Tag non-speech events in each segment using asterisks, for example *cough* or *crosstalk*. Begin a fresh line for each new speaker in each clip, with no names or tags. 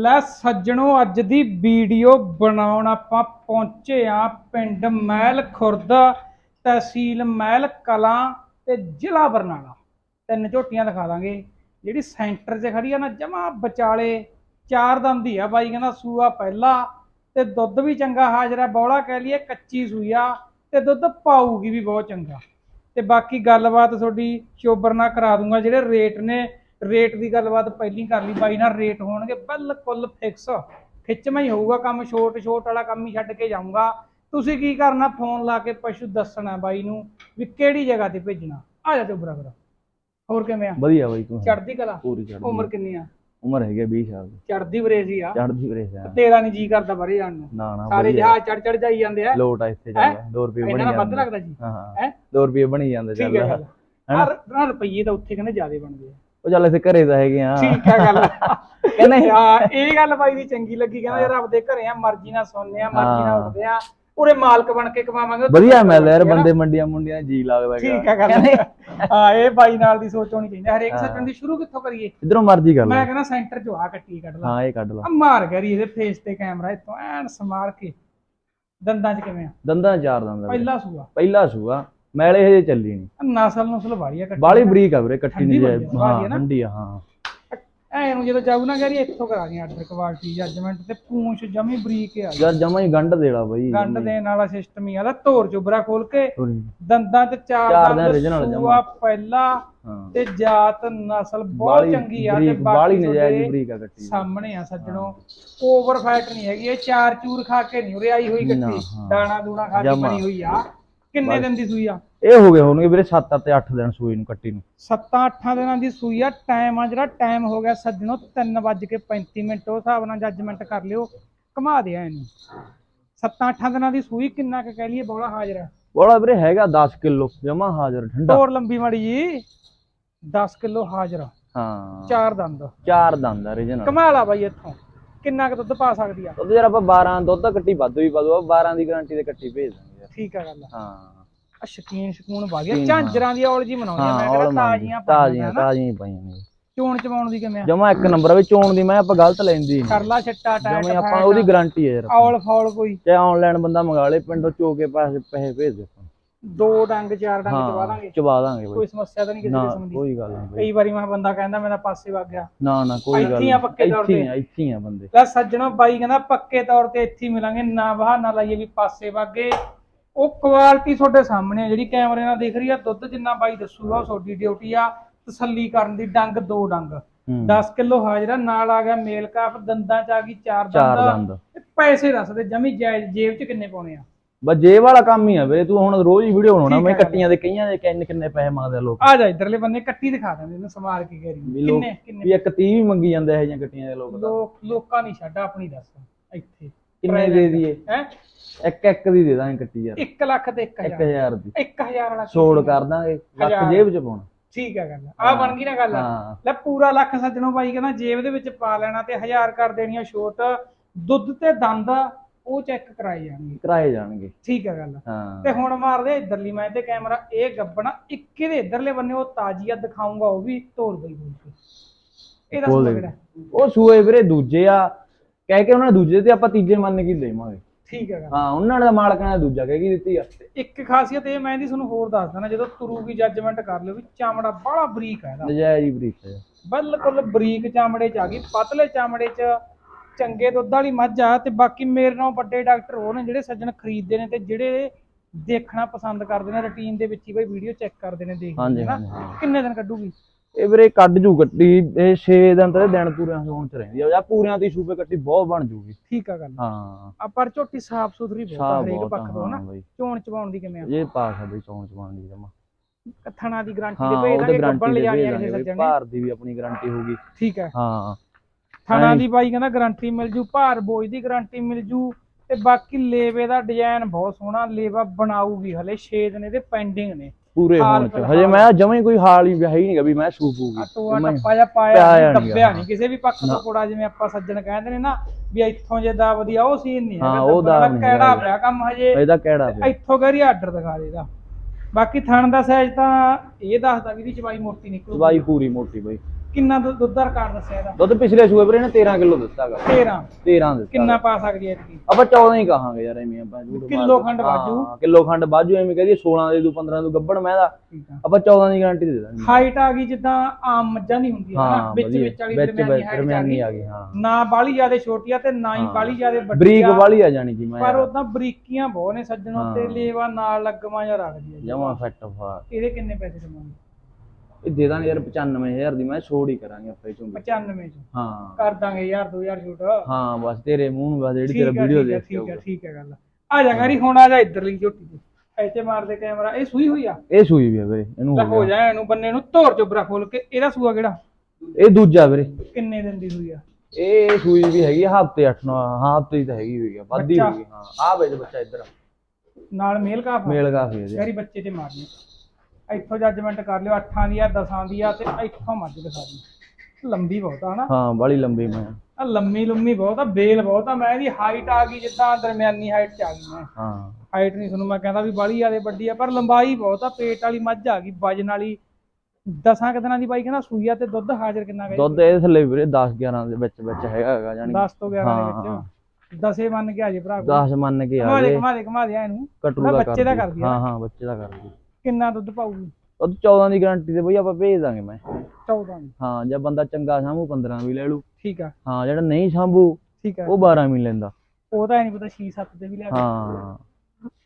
ਲੈ ਸੱਜਣੋ, ਅੱਜ ਦੀ ਵੀਡੀਓ ਬਣਾਉਣ ਆਪਾਂ ਪਹੁੰਚੇ ਆ ਪਿੰਡ ਮਹਿਲ ਖੁਰਦ ਤਹਿਸੀਲ ਮਹਿਲ ਕਲਾਂ ਤੇ ਜ਼ਿਲ੍ਹਾ ਬਰਨਾਲਾ। ਤਿੰਨ ਝੋਟੀਆਂ ਦਿਖਾ ਦਾਂਗੇ। ਜਿਹੜੀ ਸੈਂਟਰ 'ਚ ਖੜੀ ਆ ਨਾ, ਜਮਾ ਵਿਚਾਲੇ, ਚਾਰ ਦੰਦ ਦੀ ਆ ਬਾਈ, ਕਹਿੰਦਾ ਸੂਆ ਪਹਿਲਾ ਤੇ ਦੁੱਧ ਵੀ ਚੰਗਾ ਹਾਜ਼ਰਾ ਬੌਲਾ ਕਹਿ ਲਈਏ ਕੱਚੀ ਸੂਈ ਆ ਤੇ ਦੁੱਧ ਪਾਊਗੀ ਵੀ ਬਹੁਤ ਚੰਗਾ। ਤੇ ਬਾਕੀ ਗੱਲਬਾਤ ਤੁਹਾਡੀ ਚੋਬਰ ਨਾਲ ਕਰਾ ਦੂੰਗਾ, ਜਿਹੜੇ ਰੇਟ ਨੇ ਰੇਟ ਦੀ ਗੱਲਬਾਤ ਪਹਿਲੀ ਕਰ ਲਈ ਬਾਈ ਨਾਲ ਰੇਟ ਹੋਣਗੇ ਬਿਲਕੁਲ ਫਿਕਸ ਖਿੱਚਵਾਂ ਹੀ ਹੋਊਗਾ ਕੰਮ ਛੋਟ ਛੋਟ ਵਾਲਾ ਕੰਮ ਹੀ ਛੱਡ ਕੇ ਜਾਊਂਗਾ। ਤੁਸੀਂ ਕੀ ਕਰਨਾ ਫੋਨ ਲਾ ਕੇ ਪਸ਼ੂ ਦੱਸਣਾ ਬਾਈ ਨੂੰ ਵੀ ਕਿਹੜੀ ਜਗ੍ਹਾ ਤੇ ਭੇਜਣਾ। ਆ ਜਾ ਚੋਬਰਾ ਫਿਰ ਹੋਰ ਕਿਵੇਂ ਆ?
ਵਧੀਆ ਬਾਈ ਤੂੰ।
ਚੜਦੀ ਕਲਾ?
ਪੂਰੀ ਚੜ੍ਹਦੀ।
ਉਮਰ ਕਿੰਨੀ ਆ?
ਉਮਰ ਹੈਗੀ ਆ 20 ਸਾਲ ਦੀ।
ਚੜਦੀ ਵਰੇਸੀ ਆ।
ਚੜ੍ਹਦੀ ਵੀਰੇ ਸਿਆ
ਤੇਰਾ ਨਹੀਂ ਜੀ ਕਰਦਾ ਬਾਰੇ ਜਾਣ ਨੂੰ।
ਨਾ ਨਾ
ਸਾਰੇ। ਜਹਾਜ਼ ਚੜ ਚੜ ਜਾਈ ਜਾਂਦੇ ਆ।
ਲੋਟ ਆ ਇੱਥੇ
ਹੈਂ?
ਚੱਲ 2 ਰੁਪਏ ਬਣੀ
ਇਹਨਾਂ ਦਾ ਵੱਧ
ਜਾਂਦੇ।
ਲੱਗਦਾ ਜੀ।
ਹਾਂ ਹਾਂ।
ਹੈ?
2 ਰੁਪਏ ਬਣੀ ਜਾਂਦੇ
ਠੀਕ
ਚੱਲ।
ਹੈ? ਆ ਰੁਪਈਏ ਤਾਂ ਉੱਥੇ ਕਹਿੰਦੇ ਜ਼ਿਆਦੇ ਬਣਦੇ ਆ।
ਉਹ ਚੱਲ ਇੱਥੇ ਘਰੇ ਤਾਂ ਹੈਗੇ ਆ
ਠੀਕ ਹੈ ਗੱਲ। *laughs*
ਕਹਿੰਦੇ
ਹਾਂ ਇਹ ਗੱਲ ਬਾਈ ਦੀ ਚੰਗੀ ਲੱਗੀ ਕਹਿੰਦਾ ਯਾਰ ਆਪਦੇ ਘਰੇ ਆ ਮਰਜ਼ੀ ਨਾਲ ਸੌਂਦੇ ਆ ਮਰਜ਼ੀ ਨਾਲ। ਉੱਠਦੇ ਆ ਉਰੇ ਮਾਲਕ ਬਣ ਕੇ ਕਮਾਵਾਂਗੇ
ਵਧੀਆ ਮਿਲਦਾ ਯਾਰ
ਆ।
ਬੰਦੇ ਮੰਡੀਆਂ ਮੁੰਡੀਆਂ ਜੀ ਲੱਗਦਾ
ਠੀਕ ਹੈ ਗੱਲ। ਹਾਂ ਇਹ ਬਾਈ ਨਾਲ ਦੀ ਸੋਚ ਹੋਣੀ ਚਾਹੀਦੀ। ਹਰੇਕ ਸੱਜਣ ਦੀ ਸ਼ੁਰੂ ਕਿੱਥੋਂ ਕਰੀਏ?
ਇਧਰੋਂ ਮਰਜ਼ੀ ਕਰ
ਮੈਂ ਕਹਿੰਦਾ ਸੈਂਟਰ ਚੋਂ ਆ ਕੱਟੀ ਕੱਢ ਲਾ।
ਹਾਂ ਇਹ ਕੱਢ ਲਾ।
ਆ ਮਾਰ ਗਰੀ ਇਹਦੇ ਫੇਸ ਤੇ ਕੈਮਰਾ ਇੱਥੋਂ ਐਨ ਸਮਾਰ ਕੇ। ਦੰਦਾਂ 'ਚ ਕਿਵੇਂ ਆ?
ਦੰਦਾਂ ਚਾਰ ਦੰਦਾਂ।
ਪਹਿਲਾ ਸੂਆ।
ਪਹਿਲਾ ਸੂਆ। ਮੈਲੇ ਹਜੇ ਚੱਲੀ ਨਹੀਂ
ਨਸਲ ਨਸਲ ਵਾਲੀ ਆ ਕੱਟੀ
ਬਾਲੀ ਬਰੀਕ ਆ ਵੀਰੇ ਕੱਟੀ ਨਹੀਂ
ਆ
ਹਾਂ? ਠੰਡੀ ਆ ਹਾਂ।
ਐ ਨੂੰ ਜਦੋਂ ਜਾਊ ਨਾ ਗਰੀ ਇੱਥੋਂ ਕਰਾ ਦੀ ਆਰਡਰ ਕੁਆਲਿਟੀ ਜੱਜਮੈਂਟ ਤੇ ਪੂੰਛ ਜਮੀ ਬਰੀਕ ਆ।
ਯਾਰ ਜਮਾ ਹੀ ਗੰਢ ਦੇਲਾ ਬਾਈ।
ਗੰਢ ਦੇਣ ਵਾਲਾ ਸਿਸਟਮ ਹੀ ਆਦਾ ਧੋਰ ਚੁਬਰਾ ਖੋਲ ਕੇ। ਦੰਦਾਂ 'ਚ ਚਾਰ
ਚਾਰ
ਦੰਦ
original ਜਮਾਂ।
ਪਹਿਲਾ ਤੇ ਜਾਤ ਨਸਲ ਬਹੁਤ ਚੰਗੀ ਆ ਤੇ
ਬਾਲੀ ਨਜਾਇਜ਼ ਬਰੀਕ ਆ ਕੱਟੀ।
ਸਾਹਮਣੇ ਆ ਸੱਜਣੋ। ਓਵਰ ਫੈਟ ਨਹੀਂ ਹੈਗੀ ਇਹ ਚਾਰ ਚੂਰ ਖਾ ਕੇ ਨਹੀਂ ਉਰੇ ਆਈ ਹੋਈ ਕੱਟੀ। ਦਾਣਾ ਦੂਣਾ ਖਾ ਕੇ। ਬਣੀ ਹੋਈ ਆ। ਕਿੰਨੇ ਦਿਨ ਦੀ ਸੂਈ ਆ?
ਇਹ ਹੋ ਗਏ ਹੋਣਗੇ ਵੀਰੇ 7 ਤੇ 8 ਦਿਨ ਸੂਈ ਨੂੰ ਕੱਟੀ ਨੂੰ।
7-8 ਦਿਨਾਂ ਦੀ ਸੂਈ ਆ। ਟਾਈਮ ਆ ਜਿਹੜਾ ਟਾਈਮ ਹੋ ਗਿਆ ਸੱਜਣੋ 3:35 ਮਿੰਟ। ਉਸ ਹਿਸਾਬ ਨਾਲ ਜੱਜਮੈਂਟ ਕਰ ਲਿਓ। ਘੁਮਾ ਦਿਆ ਇਹਨੂੰ। 7-8 ਦਿਨਾਂ ਦੀ ਸੂਈ ਕਿੰਨਾ ਕੁ ਕਹਿ ਲਈਏ ਬੋਲਾ ਹਾਜ਼ਰ ਆ।
ਬੋਲਾ ਵੀਰੇ ਹੈਗਾ 10 ਕਿਲੋ ਜਮਾ ਹਾਜ਼ਰ ਠੰਡਾ।
ਹੋਰ ਲੰਬੀ ਮੜੀ ਜੀ 10 ਕਿਲੋ ਹਾਜ਼ਰ
ਹਾਂ।
ਚਾਰ ਦੰਦ।
ਚਾਰ ਦੰਦ ਆ ਰੀਜਨਲ
ਕਮਾਲ ਆ ਬਾਈ ਇੱਥੋਂ। ਕਿੰਨਾ ਕੁ ਦੁੱਧ ਪਾ ਸਕਦੀ ਆ?
ਉਹਦੇ ਯਾਰ ਆਪਾਂ 12 ਦੁੱਧ ਕੱਟੀ ਵੱਧ ਵੀ ਪਾ ਦੋ 12 ਦੀ ਗਾਰੰਟੀ ਤੇ ਕੱਟੀ ਭੇਜ ਦਾਂਗੇ
ਠੀਕ ਆ ਗੱਲ
ਹਾਂ।
ਆ ਸ਼ਕੀਨ ਸ਼ਕੂਨ
ਸ਼ਕੀਨ,
ਝਾਂਜਰਾਂ ਦੀ ਔਲ ਜੀ ਆ। ਮੈਂ
ਹਾਂ
ਕਹਿੰਦਾ ਤਾਜ਼ੀਆਂ
ਤਾਜ਼ੀਆਂ
ਤਾਜ਼ੀਆਂ
ਤਾਜ਼ੀਆਂ ਹੀ ਪਾਈਆਂ ਨੇ।
ਚੋਣ ਚਵਾਉਣ ਦੀ ਕਿਵੇਂ ਆ?
ਜਮਾ ਇੱਕ ਨੰਬਰ ਆ ਵੀ ਚੋਣ ਦੀ ਮੈਂ ਆਪਾਂ ਗਲਤ ਲੈਂਦੀ ਨਹੀਂ
ਕਰਲਾ ਛੱਟਾ ਟੈਟ
ਜਮਾ ਆਪਾਂ ਉਹਦੀ ਗਾਰੰਟੀ ਹੈ ਯਾਰ
ਔਲ ਫੌਲ ਕੋਈ।
ਚਾਹੇ ਆਨਲਾਈਨ ਬੰਦਾ ਮੰਗਾ ਲੇ ਪਿੰਡੋਂ ਚੋ ਕੇ ਪੈਸੇ ਪੈਸੇ ਭੇਜ ਦੇ ਆਪਾਂ।
ਦੋ ਡੰਗ ਚਾਰ ਡੰਗ ਚਵਾ ਦਾਂਗੇ।
ਚਵਾ ਦਾਂਗੇ
ਕੋਈ
ਬਾਈ
ਸਮੱਸਿਆ ਤਾਂ ਨਹੀਂ ਕਿਸੇ
ਨਾ
ਕਿਸਮ ਦੀ।
ਕੋਈ ਗੱਲ ਨਹੀਂ ਬਾਈ।
ਕਈ ਵਾਰੀ ਮੈਂ ਬੰਦਾ ਕਹਿੰਦਾ ਮੇਰਾ ਪਾਸੇ ਵਗ ਗਿਆ।
ਨਾ ਨਾ ਕੋਈ
ਇੱਥੇ
ਗੱਲ
ਹੀ ਆ ਪੱਕੇ ਤੌਰ
ਇੱਥੇ ਹੀ
ਤੇ।
ਆ ਇੱਥੇ ਹੀ ਆ ਬੰਦੇ।
ਲੈ ਸੱਜਣੋ ਬਾਈ ਕਹਿੰਦਾ ਪੱਕੇ ਤੌਰ ਤੇ ਇੱਥੇ ਹੀ ਮਿਲਾਂਗੇ। ਨਾ ਬਹਾਨਾ ਲਾਈਏ ਵੀ ਪਾਸੇ ਵਾਗੇ। ਉਹ ਕੁਆਲਿਟੀ ਤੁਹਾਡੇ ਸਾਹਮਣੇ ਆ ਜਿਹੜੀ ਕੈਮਰੇ ਨਾਲ ਦਿਖ ਰਹੀ ਆ ਦੁੱਧ ਜਿੰਨਾ ਬਾਈ ਦੱਸੂਗਾ ਉਹ ਤੁਹਾਡੀ ਡਿਊਟੀ ਆ ਤਸੱਲੀ ਕਰਨ ਦੀ ਡੰਗ ਦੋ ਡੰਗ।
ਹੂੰ।
10 ਕਿਲੋ ਹਾਜ਼ਰਾ ਨਾਲ ਆ ਗਿਆ ਮੇਲ ਕਾਫ ਦੰਦਾਂ ਚ ਆ ਗਈ ਚਾਰ
ਚਾਰ
ਦੰਦ। ਪੈਸੇ ਦੱਸਦੇ ਜਮੀ ਜਾਇਜ਼ ਜੇਬ ਚ ਕਿੰਨੇ ਪਾਉਣੇ ਆ?
ਬਸ ਜੇਬ ਵਾਲਾ ਕੰਮ ਹੀ ਆ ਵੀਰੇ ਤੂੰ ਹੁਣ ਰੋਜ਼ ਹੀ ਵੀਡੀਓ ਬਣਾਉਣਾ
ਠੀਕ
ਮੈਂ
ਹੈ ਗੱਲ।
ਕੱਟੀਆਂ ਦੇ ਕਈਆਂ ਦੇ ਕਿੰਨੇ ਕਿੰਨੇ ਪੈਸੇ ਮੰਗਦੇ ਆ ਲੋਕ।
ਆ ਜਾ ਇਧਰਲੇ ਬੰਨੇ ਕੱਟੀ ਦਿਖਾ ਦਿੰਦੇ ਇਹਨੂੰ ਸਮਾਰ ਕੇ ਕਰੀ
ਵੀ ਲੋਕ
ਕਿੰਨੇ ਕਿੰਨੇ?
ਵੀ ਇੱਕ 30 ਵੀ ਮੰਗੀ ਜਾਂਦੇ ਇਹ ਜਿਹੀਆਂ ਕੱਟੀਆਂ ਦੇ ਲੋਕ ਤਾਂ।
ਲੋਕ ਲੋਕਾਂ ਨਹੀਂ ਛੱਡ ਆਪਣੀ ਦੱਸ ਇੱਥੇ।
ਕਿੰਨੇ ਦੇ ਦਈਏ
ਹੈ?
ਇੱਕ ਇੱਕ ਦੀ ਦੇ ਦਾਂਗੇ ਕੱਟੀ ਯਾਰ
1 ਲੱਖ ਤੇ 1000
1000 ਦੀ।
1000 ਵਾਲਾ
ਛੋੜ? ਕਰ ਦਾਂਗੇ ਲੱਖ। ਜੇਬ ਚ ਪਾਉਣਾ।
ਠੀਕ ਹੈ ਗੱਲ ਆ। ਬਣ ਗਈ ਨਾ ਗੱਲ। ਲੈ ਪੂਰਾ ਲੱਖ ਸੱਜਣੋ ਬਾਈ ਕਹਿੰਦਾ ਜੇਬ ਦੇ ਵਿੱਚ ਪਾ ਲੈਣਾ ਤੇ 1000 ਕਰ ਦੇਣੀ ਆ ਛੋਟ। ਦੁੱਧ ਤੇ ਦੰਦ ਉਹ ਚੈੱਕ ਕਰਾਏ ਜਾਣਗੇ।
ਕਰਾਏ ਜਾਣਗੇ।
ਠੀਕ ਹੈ ਗੱਲ ਤੇ ਹੁਣ ਮਾਰਦੇ ਇਧਰਲੀ ਮੈਂ ਤੇ ਕੈਮਰਾ ਇਹ ਗੱਬਣਾ ਇੱਕੇ ਦੇ ਇਧਰਲੇ ਬੰਨੇ ਉਹ ਤਾਜ਼ੀ ਆ ਦਿਖਾਉਂਗਾ ਉਹ ਵੀ ਤੋੜ ਬਈ ਬੋਲ ਕੇ। ਇਹ ਦੱਸ
ਬੋਲ
ਦਿਓ
ਦੇ।
ਕਿਹੜਾ?
ਉਹ ਸੂਏ ਵੀਰੇ ਦੂਜੇ ਆ ਕਹਿ ਕੇ ਉਹਨਾਂ ਨੇ ਦੂਜੇ ਤੇ ਆਪਾਂ ਤੀਜੇ ਮੰਨ ਕੇ ਦੇਵਾਂਗੇ।
ਠੀਕ ਹੈ ਗੱਲ
ਹਾਂ ਉਹਨਾਂ ਤਾਂ ਮਾਲਕਾਂ ਨੇ ਦੂਜਾ ਕਹਿ ਕੇ ਦਿੱਤੀ ਆ।
ਤੇ ਇੱਕ ਖਾਸੀਅਤ ਇਹ ਮੈਂ ਇਹਦੀ ਤੁਹਾਨੂੰ ਹੋਰ ਦੱਸ ਦਿੰਦਾ ਜਦੋਂ ਤੁਰੂਗੀ ਜੱਜਮੈਂਟ ਕਰ ਲਿਓ ਵੀ ਚਮੜਾ ਬੜਾ ਬਰੀਕ ਹੈ ਇਹਦਾ।
ਨਜਾਇਜ਼ ਹੀ ਬਰੀਕ ਹੈ
ਬਿਲਕੁਲ ਬਰੀਕ ਚਮੜੇ ਚ ਆ ਗਈ ਪਤਲੇ ਚਮੜੇ ਚ ਚੰਗੇ ਦੁੱਧ ਵਾਲੀ ਮੱਝ ਆ ਤੇ ਬਾਕੀ ਮੇਰੇ ਨਾਲ ਵੱਡੇ ਡਾਕਟਰ ਉਹ ਨੇ ਜਿਹੜੇ ਸੱਜਣ ਖਰੀਦਦੇ ਨੇ ਤੇ ਜਿਹੜੇ ਦੇਖਣਾ ਪਸੰਦ ਕਰਦੇ ਨੇ ਰੁਟੀਨ ਦੇ ਵਿੱਚ ਹੀ ਬਈ ਵੀਡੀਓ ਚੈੱਕ ਕਰਦੇ ਨੇ ਦੇਖਦੇ ਨੇ। ਕਿੰਨੇ ਦਿਨ ਕੱਢੂਗੀ?
ਇਹ ਵੀਰੇ ਕੱਢ ਜੂ ਕੱਟੀ ਇਹ 6 ਦਿਨ ਤੇ ਦਿਨ ਪੂਰਿਆਂ ਹੋਣ ਚ ਰਹਿੰਦੀ ਆ। ਜਾਂ ਪੂਰਿਆਂ ਦੀ ਸੂਪੇ ਕੱਟੀ ਬਹੁਤ ਬਣ ਜੂਗੀ।
ਠੀਕ ਆ ਗੱਲ।
ਹਾਂ।
ਆ ਪਰ ਝੋਟੀ ਸਾਫ਼ ਸੁਥਰੀ ਬਹੁਤ ਆ ਹਰੇਕ ਪੱਖ ਤੋਂ ਨਾ। ਚੋਣ ਚਵਾਉਣ ਦੀ ਕਿਵੇਂ ਆ?
ਇਹ ਪਾਸ ਆ ਬਈ ਚੌਂਚ ਚਵਾਉਣ ਦੀ ਜਮਾ।
ਥਣਾ ਦੀ ਗਾਰੰਟੀ ਦੇ ਭੇਜ ਦਾਂਗੇ ਗੱਬਣ ਲੈ ਜਾਣੀ ਕਿਸੇ ਸੱਜਣ ਨੇ।
ਭਾਰ ਦੀ ਵੀ ਆਪਣੀ ਗਾਰੰਟੀ ਹੋਊਗੀ।
ਠੀਕ ਹੈ
ਹਾਂ।
ਥਣਾ ਦੀ ਬਾਈ ਕਹਿੰਦਾ ਗਾਰੰਟੀ ਮਿਲ ਜੂ ਭਾਰ ਬੋਝ ਦੀ ਗਾਰੰਟੀ ਮਿਲ ਜੂ। ਤੇ ਬਾਕੀ ਲੇਵੇ ਦਾ ਡਿਜ਼ਾਈਨ ਬਹੁਤ ਸੋਹਣਾ ਲੇਵਾ ਬਣਾਊਗੀ ਹਲੇ 6 ਦਿਨ ਇਹਦੇ ਪੈਂਡਿੰਗ ਨੇ।
ਪੂਰੇ
ਹਾਲ
ਹੋਣ ਚ। ਹਜੇ ਮੈਂ ਜਮਾਂ ਹੀ ਕੋਈ ਹਾਲ ਹੀ ਵਿਆਹ ਹੀ ਨਹੀਂਗਾ ਵੀ ਮੈਂ ਸੂਪੂਗੀ
ਆ ਟੋਆ
ਜਮਾਂ ਹੀ।
ਟੱਪਾ ਜਾਂ ਪਾਇਆ
ਪਿਆਇਆ
ਨੀ,
ਨੀ
ਦੱਬਿਆ
ਗਾ।
ਨਹੀਂ ਕਿਸੇ ਵੀ ਪੱਖ ਤੋਂ ਕੋੜਾ ਜਿਵੇਂ ਆਪਾਂ ਸੱਜਣ ਕਹਿੰਦੇ ਨੇ ਨਾ ਵੀ ਇੱਥੋਂ ਜੇ ਦਬਦੀ ਆ ਉਹ ਸੀਨ ਨਹੀਂ
ਹਾਂ,
ਹੈਗਾ
ਉਹ
ਕਿਹੜਾ। ਪਿਆ ਕੰਮ ਹਜੇ
ਇਹਦਾ ਕਿਹੜਾ ਪਿਆ
ਇੱਥੋਂ ਆਰਡਰ ਦਿਖਾ ਦੇਦਾ ਬਾਕੀ ਥਣ ਦਾ ਸਾਈਜ਼ ਤਾਂ ਇਹ ਦੱਸਦਾ ਵੀ ਇਹਦੀ ਚਵਾਈ ਮੋਟੀ ਨਿਕਲੂ
ਦਵਾਈ ਪੂਰੀ ਮੋਟੀ ਬਈ
ਕਿੰਨਾ ਦੁੱਧ ਦੁੱਧ ਦਾ ਰਿਕਾਰਡ ਦੱਸਿਆ ਇਹਦਾ?
ਦੁੱਧ ਪਿਛਲੇ ਸੂਏ ਵੀਰੇ ਨੇ 13 ਕਿਲੋ ਦਿੱਤਾਗਾ
13
13 ਦਿੱਤਾ
ਕਿੰਨਾ ਪਾ ਸਕਦੀ ਹੈ ਇਤਕੀ?
ਆਪਾਂ 14 ਹੀ ਕਹਾਂਗੇ ਯਾਰ ਐਵੇਂ ਆਪਾਂ ਝੂਠ
ਕਿੱਲੋ
ਮਾਰਦੇ।
ਖੰਡ ਬਾਜੂ।
ਹਾਂ, ਕਿਲੋ ਖੰਡ ਬਾਜੂ ਐਵੇਂ ਕਹਦੀ 16 ਦੇ ਦੂ 15 ਦੂ ਗੱਬੜ ਮੈਂ ਦਾ।
ਠੀਕ ਆ।
ਆਪਾਂ 14 ਦੀ ਗਾਰੰਟੀ ਦੇ ਦਾਂਗੇ।
ਹਾਈਟ ਆ ਗਈ ਜਿੱਦਾਂ ਆਮ ਮੱਝਾਂ ਦੀ ਹੁੰਦੀ ਹੈ ਨਾ ਵਿੱਚ
ਵਧੀਆ।
ਵਿੱਚ ਵਾਲੀ
ਵਿੱਚ
ਦਰਮਿਆਨੀ ਹਾਈਟ
ਦਰਮਿਆਨੀ
ਆ
ਆ
ਗਈ।
ਹਾਂ।
ਨਾ ਬਾਲੀ ਜ਼ਿਆਦਾ ਛੋਟੀ ਆ ਤੇ ਨਾ ਹੀ
ਹਾਂ।
ਬਾਲੀ ਜ਼ਿਆਦਾ ਵੱਡੀ
ਬਰੀਕ
ਆ।
ਵਾਲੀ ਆ ਜਾਣੀ ਕਿ ਮੈਂ
ਪਰ ਉਦਾਂ ਬਰੀਕੀਆਂ ਬਹੁਤ ਨੇ ਸੱਜਣੋਂ
ਹਾਂ।
ਤੇ ਲੇਵਾ ਨਾਲ ਲੱਗਵਾ ਜਾਂ ਰੱਖਦੀ ਹੈ
ਜਮਾ ਫਿੱਟ। ਫਾ
ਇਹਦੇ ਕਿੰਨੇ ਪੈਸੇ ਦਵਾਂਗੇ
ਇਹ ਦੇ ਦਾਂਗੇ ਯਾਰ 95000 ਦੀ ਮੈਂ ਛੋੜ ਹੀ ਕਰਾਂਗੇ ਆਪਾਂ ਇਹ ਚੋਂ
95 ਚ?
ਹਾਂ।
ਕਰ ਦਾਂਗੇ ਯਾਰ 2000 ਛੂਟ।
ਹਾਂ ਬਸ ਤੇਰੇ ਮੂੰਹ ਨੂੰ ਬਸ ਜਿਹੜੀ ਤੇਰਾ
ਹੈ
ਵੀਡੀਓ
ਹੈ
ਦੇਖ
ਠੀਕ ਹੈ। ਠੀਕ ਹੈ ਗੱਲ। ਆ ਜਾ ਗਾਰੀ ਹੁਣ ਆ ਜਾ ਇੱਧਰਲੀ ਝੋਟੀ ਤੇ। ਐਤੇ ਮਾਰਦੇ ਕੈਮਰਾ ਇਹ ਸੂਈ ਹੋਈ ਆ?
ਇਹ ਸੂਈ ਵੀ ਆ ਵੀਰੇ ਇਹਨੂੰ ਹੋ
ਹੋ ਜਾ ਇਹਨੂੰ ਬੰਨੇ ਨੂੰ ਧੋਰ ਚੋਬਰਾ ਖੋਲ ਕੇ। ਇਹਦਾ ਸੂਆ ਕਿਹੜਾ?
ਇਹ ਦੂਜਾ ਵੀਰੇ।
ਕਿੰਨੇ ਦਿਨ ਦੀ ਸੂਈ ਆ?
ਇਹ ਸੂਈ ਵੀ ਹੈਗੀ ਹਫ਼ਤੇ 8 9 ਹਾਂ ਹਫ਼ਤੇ ਦੀ ਤਾਂ ਹੈਗੀ ਹੋਈ ਆ। ਵੱਧੀ? ਹੋਈ ਹਾਂ। ਆ ਵੇਜ ਬੱਚਾ ਇੱਧਰ
ਨਾਲ ਮੇਲ ਕਾਫ
ਮੇਲ ਕਾਫੀ ਇਹਦੇ।
ਯਾਰੀ ਬੱਚੇ ਤੇ ਮਾਰਨੀ ਇੱਥੋਂ ਜੱਜਮੈਂਟ ਕਰ ਲਿਓ 8 ਦੀ ਆ 10 ਦੀ ਆ ਤੇ ਇੱਥੋਂ ਮੱਝ ਦਿਖਾ ਦੀ ਲੰਬੀ ਬਹੁਤ ਆ ਹਨਾ?
ਹਾਂ ਬਾਲੀ ਲੰਬੀ ਮੈਂ।
ਆ ਲੰਮੀ ਲੰਮੀ ਬਹੁਤ ਆ ਬੇਲ ਬਹੁਤ ਆ ਮੈਂ ਇਹਦੀ ਹਾਈਟ ਆ ਗਈ ਜਿੱਦਾਂ ਦਰਮਿਆਨੀ ਹਾਈਟ ਚ ਆ ਗਈ ਮੈਂ।
ਹਾਂ।
ਹਾਈਟ ਨਹੀਂ ਤੁਹਾਨੂੰ ਮੈਂ ਕਹਿੰਦਾ ਵੀ ਬਾਲੀ ਜ਼ਿਆਦੇ ਵੱਡੀ ਆ ਪਰ ਲੰਬਾਈ ਬਹੁਤ ਆ ਪੇਟ ਵਾਲੀ ਮੱਝ ਆ ਗਈ ਵਜਨ ਵਾਲੀ। ਦਸਾਂ ਕੁ ਦਿਨਾਂ ਦੀ ਬਾਈ ਕਹਿੰਦਾ ਸੂਈਆ ਤੇ ਦੁੱਧ ਹਾਜ਼ਰ ਕਿੰਨਾ ਗਿਆ
ਦੁੱਧ ਇਹਦੇ ਥੱਲੇ ਵੀਰੇ 10 11 ਦੇ ਵਿੱਚ ਵਿੱਚ ਹੈਗਾ ਹੈਗਾ ਜਾਨੀ
10 ਤੋਂ 11
ਹਾਂ,
ਦੇ। ਵਿੱਚ ਦਸੇ ਮੰਨ ਕੇ ਆ ਜੇ ਭਰਾ
10 ਮੰਨ ਕੇ ਆ ਗਏ
ਘਮਾ ਦੇ ਘਮਾ ਦੇ ਇਹਨੂੰ
ਕਟਰੂ
ਨਾ
ਦਾ
ਬੱਚੇ ਦਾ
ਕਰਦੀ। ਹਾਂ
ਨਾ।
ਹਾਂ ਬੱਚੇ ਦਾ ਕਰਦੀ
ਕਿੰਨਾ ਦੁੱਧ ਪਾਊਗੀ?
ਉਹ 14 ਦੀ ਗਾਰੰਟੀ ਤੇ ਬਈ ਆਪਾਂ ਭੇਜ ਦਾਂਗੇ ਮੈਂ।
14 ਦੀ।
ਹਾਂ ਜੇ ਬੰਦਾ ਚੰਗਾ ਸਾਂਭੂ 15 ਵੀ ਲੈ ਲੂ
ਠੀਕ ਆ।
ਹਾਂ ਜਿਹੜਾ ਨਹੀਂ ਸਾਂਭੂ
ਠੀਕ ਆ।
ਉਹ 12 ਵੀ ਲੈਂਦਾ।
ਉਹ ਤਾਂ ਨਹੀਂ ਪਤਾ 6 7 ਤੇ ਵੀ ਲਿਆ
ਹਾਂ।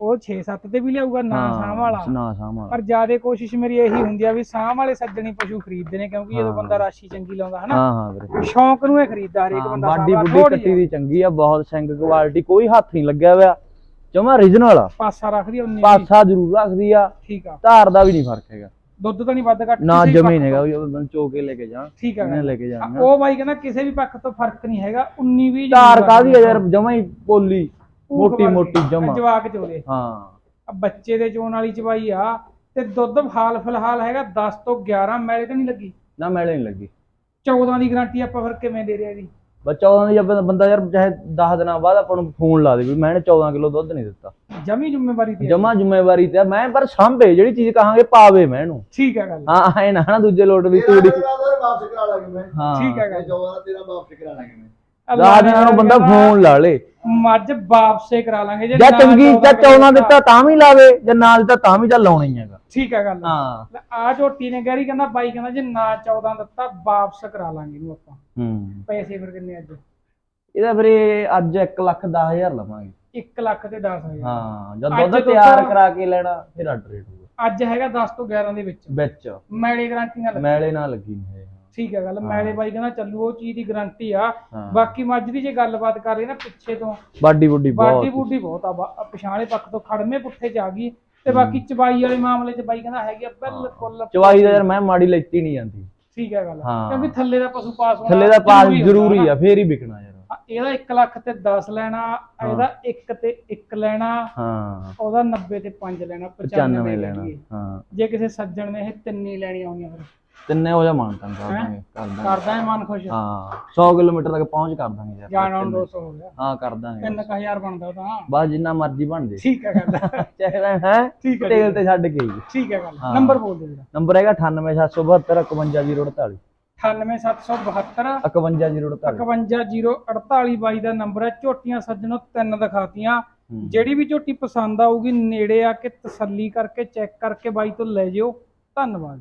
ਉਹ 6 7 ਤੇ ਵੀ ਲਿਆਊਗਾ ਨਾ ਸਾਂਭ ਵਾਲਾ।
ਨਾ ਸਾਂਭ ਵਾਲਾ।
ਪਰ ਜ਼ਿਆਦਾ ਕੋਸ਼ਿਸ਼ ਮੇਰੀ ਇਹੀ ਹੁੰਦੀ ਆ ਵੀ ਸਾਂਭ ਵਾਲੇ ਸੱਜਣੀ ਪਸ਼ੂ ਖਰੀਦਦੇ ਨੇ ਕਿਉਂਕਿ ਜਦੋਂ। ਬੰਦਾ ਰਾਸ਼ੀ ਚੰਗੀ ਲਾਉਂਦਾ ਹਨਾ?
ਹਾਂ ਹਾਂ ਵੀਰੇ।
ਸ਼ੌਂਕ ਨੂੰ ਇਹ ਖਰੀਦਦਾ ਹਰੇਕ ਬੰਦਾ
ਬਾਡੀ
ਥੋੜ੍ਹੀ
ਕੱਟੀ ਦੀ ਚੰਗੀ ਆ ਬਹੁਤ ਸਿੰਗ ਕੁਆਲਿਟੀ ਕੋਈ ਹੱਥ ਨਹੀਂ ਲੱਗਿਆ ਹੋਇਆ। ਜਮਾ origignal ਆ।
ਪਾਸਾ ਰੱਖਦੀ ਆ।
ਪਾਸਾ ਜ਼ਰੂਰ ਰੱਖਦੀ ਆ।
ਠੀਕ ਆ।
ਧਾਰ ਦਾ ਵੀ ਨਹੀਂ ਫ਼ਰਕ ਹੈਗਾ।
ਦੁੱਧ ਤਾਂ ਨਹੀਂ ਵੱਧ ਘੱਟ
ਨਾ
ਪੱਖ
ਹੈਗਾ ਉਹ ਚੋ ਕੇ ਲੈ ਕੇ ਜਾਣ।
ਠੀਕ ਗੱਲ।
ਲੈ ਕੇ ਜਾਣਾ।
ਉਹ ਬਾਈ ਕਹਿੰਦਾ ਕਿਸੇ ਵੀ ਪੱਖ ਤੋਂ ਫ਼ਰਕ ਨਹੀਂ ਹੈਗਾ 19 20
ਧਾਰ ਕਾਦੀ ਆ ਯਾਰ? ਜਮਾ ਹੀ ਪੋਲੀ ਮੋਟੀ ਮੋਟੀ ਜਮਾ।
ਜਵਾਕ ਚੋਲੇ।
ਹਾਂ।
ਬੱਚੇ ਦੇ ਚੋਣ ਵਾਲੀ ਚਵਾਈ ਆ ਤੇ ਦੁੱਧ ਹਾਲ ਫਿਲਹਾਲ ਹੈਗਾ 10 ਤੋਂ 11 ਮੈਲੇ ਤਾਂ ਨਹੀਂ ਲੱਗੀ।
ਨਾ ਮੈਲੇ ਨਹੀਂ ਲੱਗੀ।
14 ਦੀ ਗਾਰੰਟੀ ਆਪਾਂ ਫਿਰ ਕਿਵੇਂ ਦੇ ਰਿਹਾ ਇਹਦੀ
ਬੱਚਾ ਉਹਨਾਂ ਦੀ ਆਪਾਂ- ਬੰਦਾ ਯਾਰ ਚਾਹੇ 10 ਦਿਨਾਂ ਬਾਅਦ ਆਪਾਂ ਨੂੰ ਫੋਨ ਲਾ ਦੇ ਵੀ ਮੈਂ 14 ਕਿਲੋ ਦੁੱਧ ਨਹੀਂ ਦਿੱਤਾ।
ਜਮੀ ਜ਼ਿੰਮੇਵਾਰੀ ਤੇ।
ਜਮਾ ਜ਼ਿੰਮੇਵਾਰੀ ਤੇ ਆ, ਮੈਂ ਪਰ ਸਾਂਭੇ ਜਿਹੜੀ ਚੀਜ਼ ਕਹਾਂਗੇ ਪਾਵੇ ਮੈਂ ਇਹਨੂੰ।
ਠੀਕ ਹੈ ਗੱਲ।
ਹਾਂ ਐ ਨਾ ਨਾ ਦੂਜੇ ਲੋਟ ਵੀ ਤੂੜੀ
ਵਾਪਸ ਕਰਾ ਲਾਂਗੇ ਮੈਂ।
ਹਾਂ।
ਠੀਕ ਹੈ
ਇਹ
ਗੱਲ
ਜਵਾਨਾ ਤੇਰਾ ਵਾਪਸ ਕਰਾ ਲਾਂਗੇ ਮੈਂ।
ਦਸ ਦਿਨਾਂ ਨੂੰ ਬੰਦਾ ਫੋਨ ਲਾ ਲੇ।
ਮੱਝ ਵਾਪਸੇ ਕਰਾ ਲਾਂਗੇ ਜੇ
ਜਾਂ
ਨਾ
ਚੰਗੀ
14
ਜਾਂ 14 ਦਿੱਤਾ। ਤਾਂ ਵੀ ਲਾਵੇ ਜੇ ਨਾ ਦਿੱਤਾ ਤਾਂ ਵੀ ਚੱਲ ਲਾਉਣਾ ਹੀ ਹੈਗਾ।
ਠੀਕ ਹੈ ਗੱਲ।
ਹਾਂ।
ਆ ਝੋਟੀ ਨੇ ਗੈਰੀ ਕਹਿੰਦਾ ਬਾਈ ਕਹਿੰਦਾ ਜੇ ਨਾ 14 ਦਿੱਤਾ ਵਾਪਸ ਕਰਾ ਲਾਂਗੇ ਇਹਨੂੰ ਆਪਾਂ।
ਹੂੰ।
ਪੈਸੇ ਫਿਰ ਕਿੰਨੇ ਅੱਜ?
ਇਹਦਾ ਫਿਰ ਇਹ ਅੱਜ 1 ਲੱਖ 10000 ਲਵਾਂਗੇ।
1 ਲੱਖ ਤੇ 10000
ਹਾਂ ਜਦ ਦੁੱਧ ਤਿਆਰ ਕਰਾ ਕੇ ਲੈਣਾ ਫਿਰ ਅੱਡ ਰੇਟ ਹੋਊਗਾ।
ਅੱਜ ਹੈਗਾ 10 ਤੋਂ 11 ਦੇ ਵਿੱਚ।
ਵਿੱਚ।
ਮੈਲੇ ਗਾਰੰਟੀ ਨਾਲ ਲੱਗੀ।
ਮੈਲੇ ਨਾਲ ਲੱਗੀ ਨਹੀਂ ਹੈ
ਠੀਕ ਹੈ ਗੱਲ ਮੈਲੇ ਬਾਈ ਕਹਿੰਦਾ ਚੱਲੂ ਉਹ ਚੀਜ਼ ਦੀ ਗਾਰੰਟੀ ਆ। ਬਾਕੀ ਮੱਝ ਦੀ ਜੇ ਗੱਲਬਾਤ ਕਰ ਰਹੀ ਨਾ ਪਿੱਛੇ ਤੋਂ।
ਬਾਡੀ ਬੁੱਡੀ
ਬਾਡੀ
ਬਹੁਤ।
ਬੂਡੀ ਬਹੁਤ ਆ ਪਿਛਾਲੇ ਪੱਖ ਤੋਂ ਖੜਮੇ ਪੁੱਠੇ ਚ ਆ ਗਈ। ਤੇ ਬਾਕੀ ਚਬਾਈ ਵਾਲੇ ਮਾਮਲੇ ਚ ਬਾਈ ਕਹਿੰਦਾ ਹੈਗੀ ਬਿਲਕੁਲ
ਚਵਾਈ ਦਾ ਯਾਰ ਮੈਂ ਮਾੜੀ ਲੈਤੀ ਨਹੀਂ ਜਾਂਦੀ।
ਠੀਕ ਹੈ ਗੱਲ।
ਹਾਂ।
ਕਿਉਂਕਿ ਥੱਲੇ ਦਾ ਪਸ਼ੂ ਪਾਸ ਹੋਣਾ
ਥੱਲੇ ਦਾ ਪਾਸ ਜ਼ਰੂਰੀ। ਆ ਫੇਰ ਹੀ ਵਿਕਣਾ ਯਾਰ।
ਇਹਦਾ 1 ਲੱਖ ਤੇ 10 ਲੈਣਾ ਇਹਦਾ 1 ਤੇ 1 ਲੈਣਾ
ਹਾਂ।
ਉਹਦਾ 90 ਤੇ 5 ਲੈਣਾ
95
95
ਲੈਣਾ
ਲੈਣੀ
ਹਾਂ।
ਜੇ ਕਿਸੇ ਸੱਜਣ ਨੇ ਇਹ ਤਿੰਨੀ ਲੈਣੀਆਂ ਹੋਣੀਆਂ ਫਿਰ।
ਤਿੰਨੇ ਹੋ ਜਾ ਮਾਨਤਾਂ ਕਰ
ਹੈਂ?
ਦਾਂਗੇ ਕਰ ਦਾਂਗੇ।
ਕਰਦਾ ਹੈ ਮਨ ਖੁਸ਼?
ਹਾਂ 100 ਕਿਲੋਮੀਟਰ ਤੱਕ ਪਹੁੰਚ ਕਰ ਦਾਂਗੇ ਯਾਰ।
ਜਾਣ ਆਉਣ 200 ਹੋ ਗਿਆ।
ਹਾਂ ਕਰ ਦਾਂਗੇ।
3000 ਬਣਦਾ ਤਾਂ।
ਬਸ ਜਿੰਨਾ ਮਰਜ਼ੀ ਬਣ ਜੇ।
ਠੀਕ ਹੈ ਗੱਲ। *laughs*
ਚਾਹੇ ਹੈ?
ਠੀਕ ਹੈ,
ਤੇਲ ਤੇ ਛੱਡ ਕੇ
ਠੀਕ ਹੈ ਗੱਲ। ਨੰਬਰ ਬੋਲ ਦੇ ਜਰਾ
ਨੰਬਰ ਹੈਗਾ 98772 51048
98772
51048
51048 ਬਾਈ ਦਾ ਨੰਬਰ ਹੈ। ਝੋਟੀਆਂ ਸੱਜਣੋ ਤਿੰਨ ਦਿਖਾਤੀਆਂ। ਜਿਹੜੀ ਵੀ ਝੋਟੀ ਪਸੰਦ ਆਊਗੀ ਨੇੜੇ ਆ ਕੇ ਤਸੱਲੀ ਕਰਕੇ ਚੈੱਕ ਕਰਕੇ ਬਾਈ ਤੋਂ ਲੈ ਜਿਓ। ਧੰਨਵਾਦ।